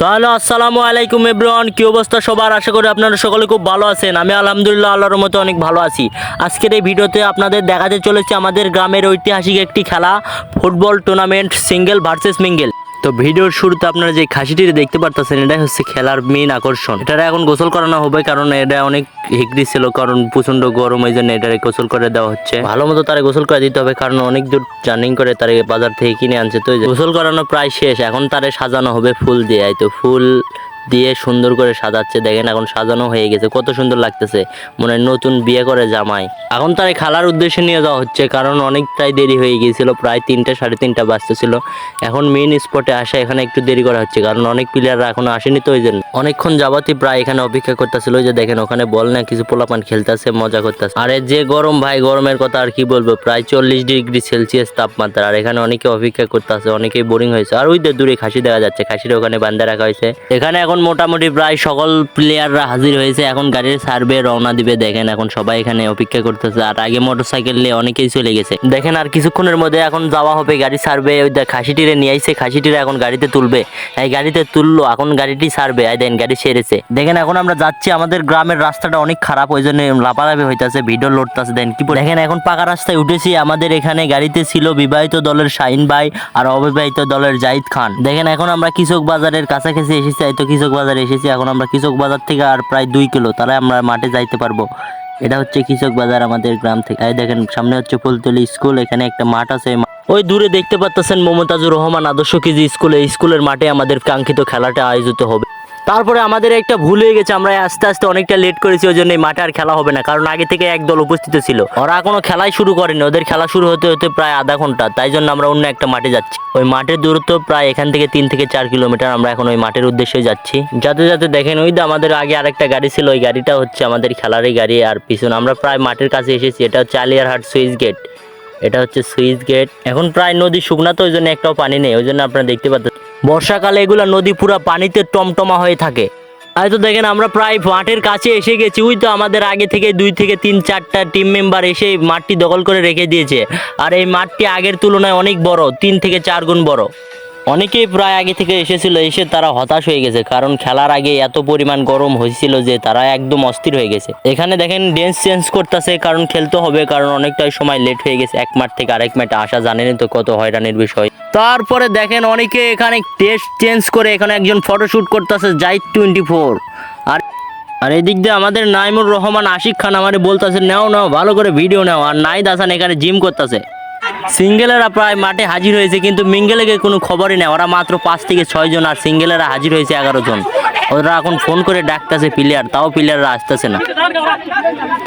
তাহলে আসসালামু আলাইকুম এব্রন কি অবস্থা সবার? আশা করি আপনারা সকলে খুব ভালো আছেন। আমি আলহামদুলিল্লাহ, আল্লাহর মতো অনেক ভালো আছি। আজকের এই ভিডিওতে আপনাদের দেখাতে চলেছে আমাদের গ্রামের ঐতিহাসিক একটি খেলা, football tournament single versus mingle তো ভিডিওর শুরুতে আপনারা যে খাসিটি দেখতে পারতেছেন, এটাই হচ্ছে খেলার মেইন আকর্ষণ। এটা এখন গোসল করানো হবে কারণ এটা অনেক হিগড়ি ছিল, কারণ প্রচণ্ড গরম এই জন্য এটারে গোসল করে দেওয়া হচ্ছে। ভালো মতো তারা গোসল করে দিতে হবে, কারণ অনেক দূর জার্নিং করে তারা বাজার থেকে কিনে আনছে। তো গোসল করানো প্রায় শেষ, এখন তারে সাজানো হবে ফুল দিয়ে। তো ফুল দিয়ে সুন্দর করে সাজাচ্ছে। দেখেন এখন সাজানো হয়ে গেছে। কত সুন্দর লাগতেছে। মনে নতুন বিয়ে করে জামাই। এখন তার খেলার উদ্দেশ্যে নিয়ে যাওয়া হচ্ছে, কারণ অনেকটাই দেরি হয়ে গিয়েছিল। প্রায় তিনটা, সাড়ে তিনটা বাজতেছিল। এখন মেইন স্পটে আসা এখানে একটু দেরি করা হচ্ছে, কারণ অনেক প্লেয়াররা এখনও আসেনি তো ওই জন্য। অনেকক্ষণ যাবতই প্রায় এখানে অপেক্ষা করতেছিল। যে দেখেন, ওখানে বল না, কিছু পোলাপান খেলতেছে, মজা করতেছে। আরে যে গরম ভাই, গরমের কথা আর কি বলব? প্রায় চল্লিশ ডিগ্রি সেলসিয়াস তাপমাত্রা। আর এখানে অনেকে অপেক্ষা করতেছে, অনেকেই বোরিং হয়েছে। আর ওই দূরে খাসি দেখা যাচ্ছে, খাসির ওখানে বান্ধা রাখা হয়েছে। এখানে এখন মোটামুটি প্রায় সকল প্লেয়াররা হাজির হয়েছে। এখন গাড়ির সার্ভে রওনা দিবে। দেখেন এখন সবাই এখানে অপেক্ষা করতেছে। আর আগে মোটর সাইকেল নিয়ে অনেকেই চলে গেছে। দেখেন আর কিছুক্ষণের মধ্যে এখন যাওয়া হবে গাড়ি সার্ভে ওই খাসিটিরে নিয়ে আইছে। খাসিটিরে এখন গাড়িতে তুলবে। এই গাড়িতে তুললো। এখন গাড়িটি সার্ভে এই দেন গাড়ি সেরেছে। দেখেন এখন আমরা যাচ্ছি। আমাদের গ্রামের রাস্তাটা অনেক খারাপ। ওই জন্য লাপালাপি হইতাছে। ভিডিও লোডতাছে। দেন কি দেখেন এখন পাকা রাস্তায় উঠেছি। আমাদের এখানে গাড়িতে ছিল বিবাহিত দলের শাহিন ভাই আর অবিবাহিত দলের জাহিদ খান। দেখেন এখন আমরা কৃষক বাজারের কাছাকাছি এসেছি। তো কৃষক বাজারে এসেছি। এখন আমরা কৃষক বাজার থেকে আর প্রায় দুই কিলো তাহলে আমরা মাঠে যাইতে পারব। এটা হচ্ছে কৃষক বাজার আমাদের গ্রাম থেকে। এই দেখেন, সামনে হচ্ছে ফুলতলি স্কুল, এখানে একটা মাঠ আছে। ওই দূরে দেখতে পাচ্ছেন মমতাজুর রহমান আদর্শ কেজি স্কুলে। স্কুলের মাঠে আমাদের কাঙ্ক্ষিত খেলাটা আয়োজিত হবে। তারপরে আমাদের একটা ভুল হয়ে গেছে, আমরা আস্তে আস্তে অনেকটা লেট করেছি ওই জন্য মাঠে আর খেলা হবে না, কারণ আগে থেকে এক দল উপস্থিত ছিল। ওরা কোনো খেলাই শুরু করেনি, ওদের খেলা শুরু হতে হতে প্রায় আধা ঘণ্টা, তাই জন্য আমরা অন্য একটা মাঠে যাচ্ছি। ওই মাঠের দূরত্ব প্রায় এখান থেকে তিন থেকে চার কিলোমিটার আমরা এখন ওই মাঠের উদ্দেশ্যে যাচ্ছি। যাতে যাতে দেখেন, ওই আমাদের আগে আরেকটা গাড়ি ছিল, ওই গাড়িটা হচ্ছে আমাদের খেলারই গাড়ি আর পিছনে আমরা প্রায় মাঠের কাছে এসেছি, এটা হচ্ছে আলিয়ারহাট সুইচ গেট। এটা হচ্ছে সুইচ গেট। এখন প্রায় নদী শুকনা তো ওই জন্য একটাও পানি নেই ওই জন্য আপনারা দেখতে পাচ্ছেন। বর্ষাকালে এগুলো নদী পুরা পানিতে টমটমা হয়ে থাকে। আর তো দেখেন আমরা প্রায় মাঠের কাছে এসে গেছি, ওই তো আমাদের আগে থেকে দুই থেকে তিন চারটা টিম মেম্বার এসে মাঠটি দখল করে রেখে দিয়েছে। আর এই মাঠটি আগের তুলনায় অনেক বড়, তিন থেকে চার গুণ বড়। অনেকেই প্রায় আগে থেকে এসেছিল, এসে তারা হতাশ হয়ে গেছে। কারণ খেলার আগে এত পরিমাণ গরম হয়েছিল যে তারা একদম অস্থির হয়ে গেছে। এখানে দেখেন ডেন্স চেঞ্জ করতেছে, কারণ খেলতে হবে, কারণ অনেকটাই সময় লেট হয়ে গেছে। এক মাঠ থেকে আরেক মাঠে আসা জানেনই তো কত হয়রানির বিষয়। তারপরে দেখেন, অনেকে এখানে টেস্ট চেঞ্জ করে এখানে একজন ফটোশ্যুট করতেছে জাইট টোয়েন্টি ফোর আর আর এদিক দিয়ে আমাদের নাইমুর রহমান, আশিক খান আমারে বলতেছে, নাও নাও, ভালো করে ভিডিও নাও। আর নাইদ হাসান এখানে জিম করতেছে। সিঙ্গেলেরা প্রায় মাঠে হাজির হয়েছে, কিন্তু মিঙ্গেলেকে কোনো খবরই নেই। ওরা মাত্র পাঁচ থেকে ছয় জন আর সিঙ্গেলেরা হাজির হয়েছে এগারো জন। ওরা এখন ফোন করে ডাকতেছে প্লেয়ার তাও প্লেয়াররা আসতেছে না।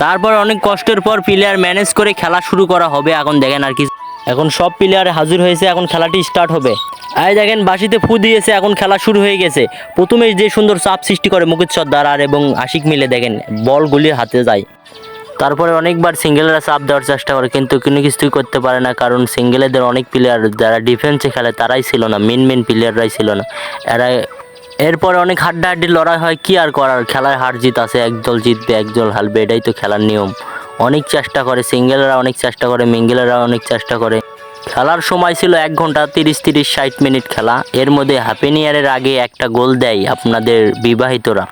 তারপর অনেক কষ্টের পর প্লেয়ার ম্যানেজ করে খেলা শুরু করা হবে, এখন দেখেন আর কি। এখন সব প্লেয়ার হাজির হয়েছে, এখন খেলাটি স্টার্ট হবে। এই দেখেন বাসিতে ফু দিয়েছে, এখন খেলা শুরু হয়ে গেছে। প্রথমে যে সুন্দর চাপ সৃষ্টি করে মুকুট সর্দার আর এবং আশিক মিলে দেখেন বলগুলি হাতে যায়। তারপরে অনেকবার সিঙ্গেলরা চাপ দেওয়ার চেষ্টা করে, কিন্তু কোনো কিছুই করতে পারে না, কারণ সিঙ্গেলেদের অনেক প্লেয়ার যারা ডিফেন্সে খেলে তারাই ছিল না মেন মেন প্লেয়াররাই ছিল না। এরা এরপরে অনেক হাড্ডাহাড্ডি লড়াই হয়, কি আর করার? খেলায় হার জিত আছে একদল জিতবে একদল হারবে, এটাই তো খেলার নিয়ম। অনেক চেষ্টা করে সিঙ্গেলরা অনেক চেষ্টা করে মিঙ্গেলেরা অনেক চেষ্টা করে। খেলার সময় ছিল এক ঘণ্টা তিরিশ তিরিশ, ষাট মিনিট খেলা। এর মধ্যে হ্যাপি নিয়ারের আগে একটা গোল দেয় আপনাদের বিবাহিতরা।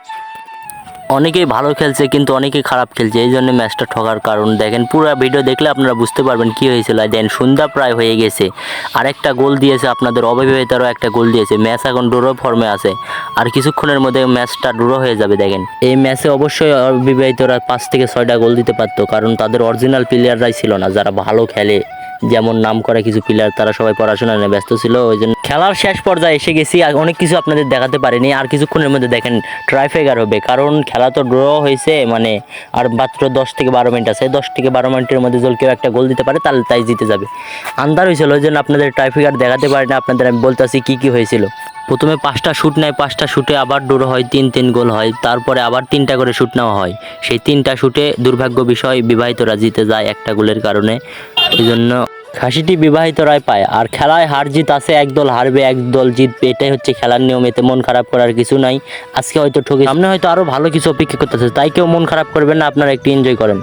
অনেকেই ভালো খেলছে, কিন্তু অনেকেই খারাপ খেলছে। এই জন্য ম্যাচটা ঠকার কারণ। দেখেন, পুরো ভিডিও দেখলে আপনারা বুঝতে পারবেন কি হয়েছিল। দেন, সন্ধ্যা প্রায় হয়ে গেছে। আরেকটা গোল দিয়েছে আপনাদের অবিবাহিতারও একটা গোল দিয়েছে। ম্যাচ এখন ড্রো ফর্মে আছে। আর কিছুক্ষণের মধ্যে ম্যাচটা ড্রো হয়ে যাবে, দেখেন। এই ম্যাচে অবশ্যই অবিবাহিতরা পাঁচ থেকে ছয়টা গোল দিতে পারতো। কারণ তাদের অরিজিনাল প্লেয়াররাই ছিল না, যারা ভালো খেলে। যেমন নাম করা কিছু প্লেয়ার তারা সবাই পড়াশোনা নিয়ে ব্যস্ত ছিল, ওই জন্য খেলার শেষ পর্যায়ে এসে গেছি, আর অনেক কিছু আপনাদের দেখাতে পারিনি, আর কিছুক্ষণের মধ্যে দেখেন ট্রাইফেগার হবে, কারণ খেলা তো ড্র হয়েছে মানে আর মাত্র দশ থেকে বারো মিনিট আছে, দশ থেকে বারো মিনিটের মধ্যে যদি কেউ একটা গোল দিতে পারে, তাহলে তাই জিতে যাবে। আন্দার হয়েছিল, ওই জন্য আপনাদের ট্রাইফেগার দেখাতে পারি না আপনাদের আমি বলতে বলতেছি কী কী হয়েছিল। প্রথমে পাঁচটা শ্যুট নেয় পাঁচটা শ্যুটে আবার ডোর হয় তিন তিন গোল হয় তারপরে আবার তিনটা করে শ্যুট নেওয়া হয় সেই তিনটা শ্যুটে দুর্ভাগ্য বিষয় বিবাহিতরা জিতে যায় একটা গোলের কারণে এই জন্য খাসিটি বিবাহিতরাই পায় আর খেলায় হার জিত আছে একদল হারবে একদল জিতবে এটাই হচ্ছে খেলার নিয়ম এতে মন খারাপ করার কিছু নাই আজকে হয়তো ঠকে সামনে হয়তো আরও ভালো কিছু অপেক্ষা করতেছে তাই কেউ মন খারাপ করবেন না আপনারা একটু এনজয় করেন